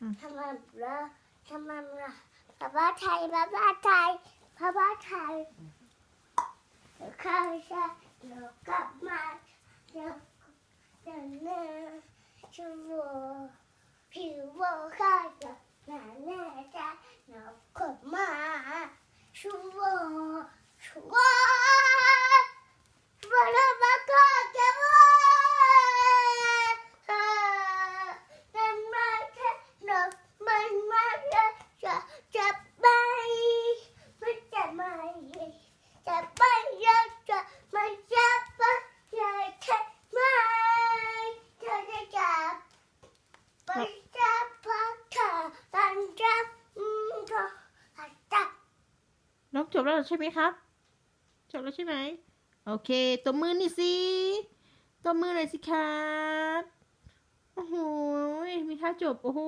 ทำไมล่ะทำไมล่ะพระบาไทยพระบาไทยพระบาไทยข้าวชาเดี๋ยวกลับมาเดี๋ยวเดี๋ยวเนื้อชูวัวผิวโบข้าจะหนาแน่ใจะหนาวกลับมาชูวัวชูวัววัวเรามาก็จะวัวนั่นมาแค่หนกมันมาจะจะจะไปมันจะไม่จะไปยังจะไม่จะไปยังแค่ไม่จะจะจับไปจับพักขาตันจับอืมก็จับ น้อง จบแล้วใช่ไหมครับ จบแล้วใช่ไหมโอเคตบมือนี่สิตบมือเลยสิครับ โอ้โหมีท่าจบ โอ้โห